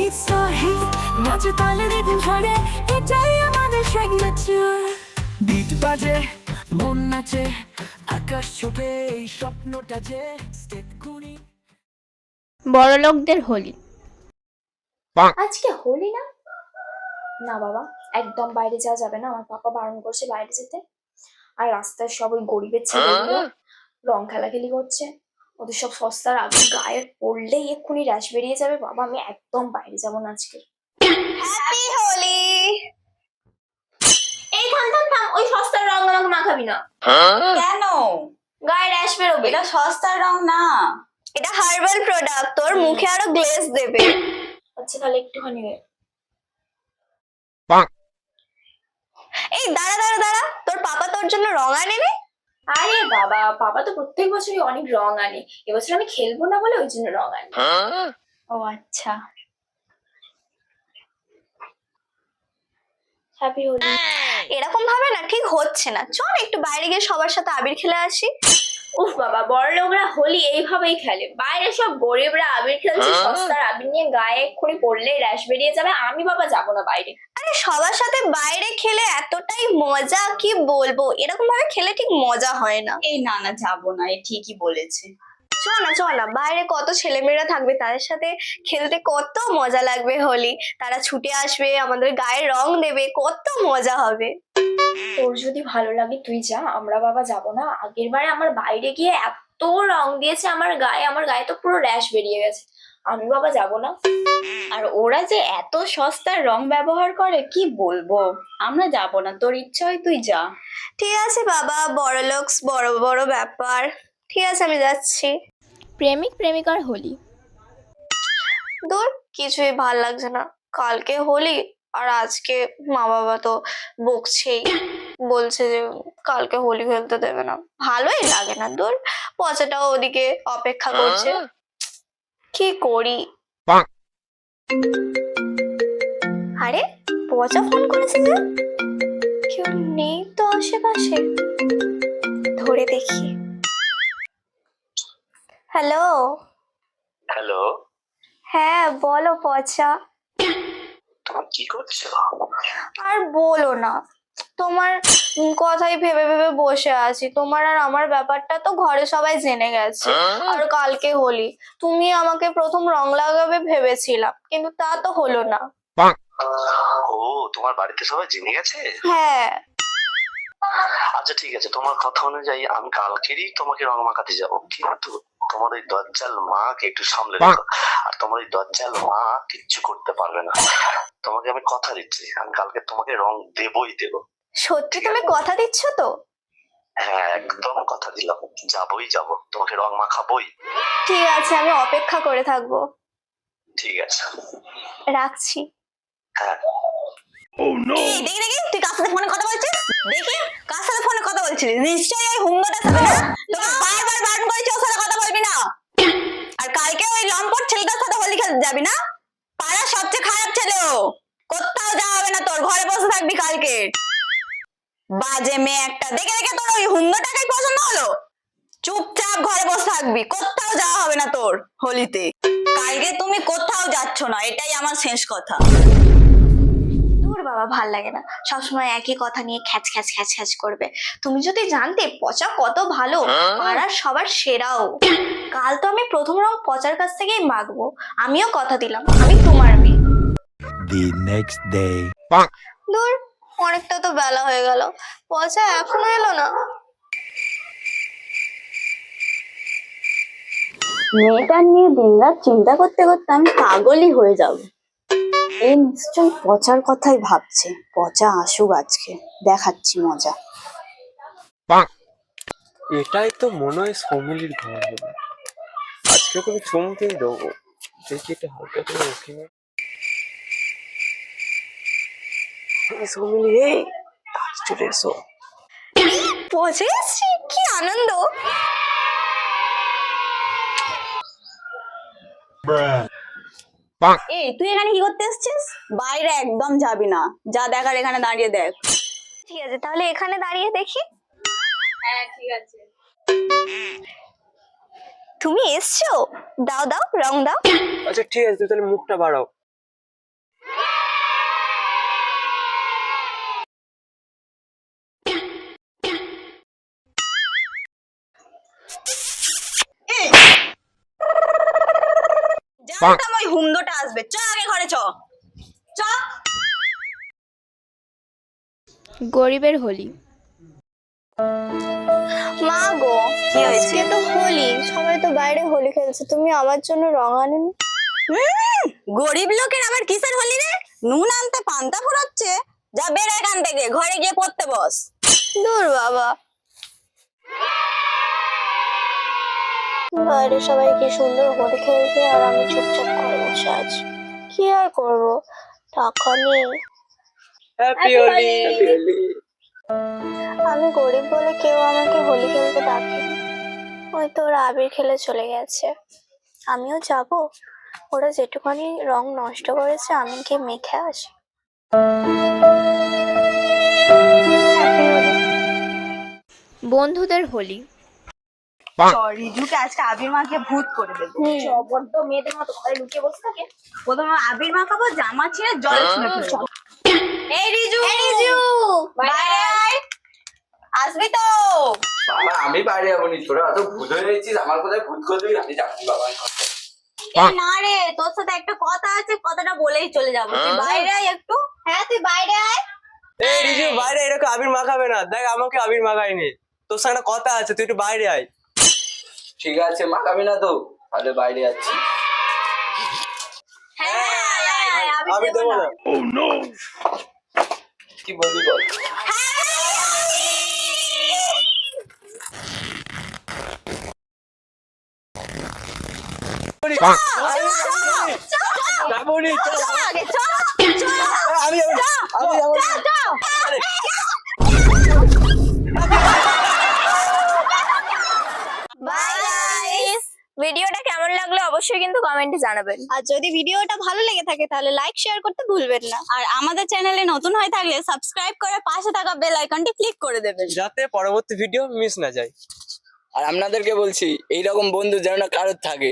It's a hit নাচে তালে রি듬 ধরে এটাই আমাদের সিগনেচার বিট বাজে মন নাচে আকাশ ছোপে এই স্বপ্নটা যে স্টেপ গুনি বড়লোকদের হোলি। আজকে হোলি না? না বাবা একদম বাইরে যাওয়া যাবে না আমার পাপা বারণ করছে বাইরে যেতে। আর রাস্তায় সব ওই গরিবের ছেলেগুলো রং খেলাখেলি করছে। ওদের সব সস্তার আগে গায়ে পড়লেই এক্ষুনি র্যাশ বেরিয়ে যাবে। বাবা আমি একদম বাইরে যাব না আজকে। হ্যাপি হোলি এই থাম থাম থাম ওই সস্তার রং আমাকে মাখাবি না। কেন? গায়ে র্যাশ বেরোবে। এটা সস্তার রং না। এটা হার্বাল প্রোডাক্ট তোর মুখে আরও গ্লেজ দেবে। আচ্ছা তাহলে একটুখানি। এই দাঁড়া দাঁড়া দাঁড়া তোর পাপা তোর জন্য রং আনেনি? আরে বাবা বাবা তো প্রত্যেক বছরই অনেক রং আনে। এবছর আমি খেলব না বলে ওই জন্য রং আনে। ও আচ্ছা। হ্যাপি হোলি এরকম ভাবে না ঠিক হচ্ছে না। চল একটু বাইরে গিয়ে সবার সাথে আবির খেলে আসি। উফ বাবা বড় লোকরা হোলি এইভাবেই খেলে। বাইরে সব গরিবরা আবির খেলছে সস্তার আবির নিয়ে গায়ে এক্ষুনি পড়লে র্যাশ বেরিয়ে যাবে। আমি বাবা যাব না বাইরে। আরে সবার সাথে বাইরে খেলে এতটাই মজা কি বলব? এরকম ভাবে খেলে ঠিক মজা হয় না। এই না না যাব না এ ঠিকই বলেছে। চল না চল না বাইরে কত ছেলেমেয়েরা থাকবে তাদের সাথে খেলতে কত মজা লাগবে হোলি। তারা ছুটে আসবে আমাদের গায়ে রং দেবে কত মজা হবে। তোর যদি ভালো লাগে তুই যা আমরা বাবা যাব না। আগের বারে আমার বাইরে গিয়ে এত রং দিয়েছে আমার গায়ে আমার গায়ে তো পুরো র্যাশ বেরিয়ে গেছে। আমি বাবা যাব না। আর ওরা যে এত সস্তার রং ব্যবহার করে কি বলব? আমরা যাব না। তোর ইচ্ছা হয় তুই যা। ঠিক আছে বাবা বড় লোকস বড় বড় ব্যাপার। ঠিক আছে আমি যাচ্ছি। প্রেমিক প্রেমিকার হোলি। দূর কিছুই ভালো লাগছে না। কালকে হোলি আর আজকে মা বাবা তো বকছেই। বলছে যে কালকে হোলি খেলতে দেবে না। ভালোই লাগে না। দূর পচাটাও ওদিকে অপেক্ষা করছে। কি করি? আরে পচা ফোন করেছে যে কেউ নেই তো আশেপাশে? ধরে দেখি। হ্যালো? হ্যালো? হ্যাঁ বলো পচা। তুমি কি করছ? আর বলো না। তোমার কথাই ভেবে ভেবে বসে আছি। তোমার আর আমার ব্যাপারটা তো ঘরে সবাই জেনে গেছে। আর কালকে হোলি। তুমি আমাকে প্রথম রং লাগাবে ভেবেছিলাম কিন্তু তা তো হলো না। ও তোমার বাড়িতে সবাই জেনে গেছে? হ্যাঁ। আচ্ছা ঠিক আছে। তোমার কথা অনুযায়ী আমি কালকেরই তোমাকে রং মাখাতে যাব। কিন্তু তোমার ওই দজ্জাল মাকে একটু সামলে রেখো। আর তোমার ওই দজ্জাল মা কিচ্ছু করতে পারবে না। তোমাকে আমি কথা দিচ্ছি আমি কালকে তোমাকে রং দেবই দেবো। সত্যি তুমি কথা দিচ্ছ তো? হ্যাঁ একদম কথা দিলাম। যাবই যাব। তোমাকে রং মাখাবই ঠিক আছে আমি অপেক্ষা করে থাকব। ঠিক আছে। রাখছি। হ্যাঁ। এই, দেখি দেখি তুই কার সাথে ফোনে কথা বলছিস? দেখি কার সাথে ফোনে কথা বলছিলিস? নিশ্চয়ই ওই হুঙ্গটার সাথে না? বাজে মেয়ে একটা। দেখে দেখে তোর ওই হুঙ্গটাকেই পছন্দ হলো? চুপচাপ ঘরে বসে থাকবি কোথাও যাওয়া হবে না তোর হোলিতে। কালকে তুমি কোথাও যাচ্ছ না এটাই আমার শেষ কথা। দূর বাবা ভালো লাগে না। সবসময় একই কথা নিয়ে খ্যাচ খ্যাচ খ্যাচ খ্যাচ করবে। তুমি যদি জানতে পচা কত ভালো পাড়ার সবার সেরাও। কাল তো আমি প্রথম রং পচার কাছ থেকেই মাগবো আমিও কথা দিলাম আমি তোমার মেয়ে। The next day. দূর অনেকটা তো বেলা হয়ে গেল। পচা এখনও এলো না। মেয়েটা নিয়ে দিনরাত চিন্তা করতে করতে আমি পাগলই হয়ে যাব। এই নিশ্চয় পচার কথাই ভাবছে। পচা আসুক আজকে। দেখাচ্ছি মজা। এটাই তো মনে হয় সৌমিলির ঘর হবে আজকে করে চমকেই দেবো। দেখি এটা হালকা করে ওকে সৌমিলি এই তাড়াতাড়ি চলে এসো পচে এসছি কি আনন্দ? এই তুই এখানে কি করতে এসেছিস? বাইরে একদম যাবি না। যা দেখার এখানে দাঁড়িয়ে দেখ। ঠিক আছে তাহলে এখানে দাঁড়িয়ে দেখি। হ্যাঁ ঠিক আছে। তুমি এসছো? দাও দাও রং দাও। আচ্ছা ঠিক আছে তুই তাহলে মুখটা বাড়াও। প্রথম ওই হুমদোটা আসবে। চ আগে ঘরে চ। চ। গরিবের হোলি। মা গো কি হয়েছে? আজকে তো হোলি সবাই তো বাইরে হোলি খেলছে। তুমি আমার জন্য রং আনেনি? গরিব লোকের আবার কিসের হলি রে? নুন আনতে পান্তা ফুরাচ্ছে? যা বের এখান থেকে ঘরে গিয়ে পড়তে বস। দূর বাবা। বাইরে সবাই কি সুন্দর হোলি খেলছে আর আমি চুপচাপ করে বসে আছি। কি আর করব? টাকা নেই। আমি গরিব বলে কেউ আমাকে হোলি খেলতে ডাকেনি হয়তো ওরা আবির খেলে চলে গেছে। আমিও যাব। ওরা যেটুখানি রং নষ্ট করেছে আমি গিয়ে মেখে আসি। বন্ধুদের হোলি। রিজুকে আজকে আবির মাকে ভূত করে দেবো। বড্ড মেয়েদের মতো ঘরে লুকিয়ে বসে থাকে। প্রথমে আবির মাখাবো জামা ছিঁড়ে জল ছুঁড়ে এই রিজু। রিজু, বাইরে আয় আসবি তো। বাবা আমি বাইরে যাব নি তোরা এত ভূত হয়ে গেছিস আমার কোথায় ভূত করবি? আমি যাচ্ছি বাবা। না রে তোর সাথে একটা কথা আছে কথাটা বলেই চলে যাব। তুই বাইরে আয় একটু। হ্যাঁ তুই বাইরে আয়। এই রিজু বাইরে এরকম আবির মাখাবে না। দেখ আমাকে আবির মাখায়নি তোর সঙ্গে একটা কথা আছে তুই একটু বাইরে আয়। ঠিক আছে মাখাবি না তো তাহলে বাইরে যাচ্ছি হ্যাঁ আবির দেবো না। না কি বলবি বল। আমি আমি যাব না। আরে, বাই গাইস ভিডিওটা কেমন লাগল অবশ্যই কিন্তু কমেন্টে জানাবেন। আর যদি ভিডিওটা ভালো লেগে থাকে তাহলে লাইক শেয়ার করতে ভুলবেন না। আর আমাদের চ্যানেলে নতুন হয় থাকলে সাবস্ক্রাইব করে পাশে থাকা বেল আইকনটি ক্লিক করে দেবেন। যাতে পরবর্তী ভিডিও মিস না যায়। আর আপনাদেরকে বলছি এইরকম বন্ধু যেন না কারোর থাকে।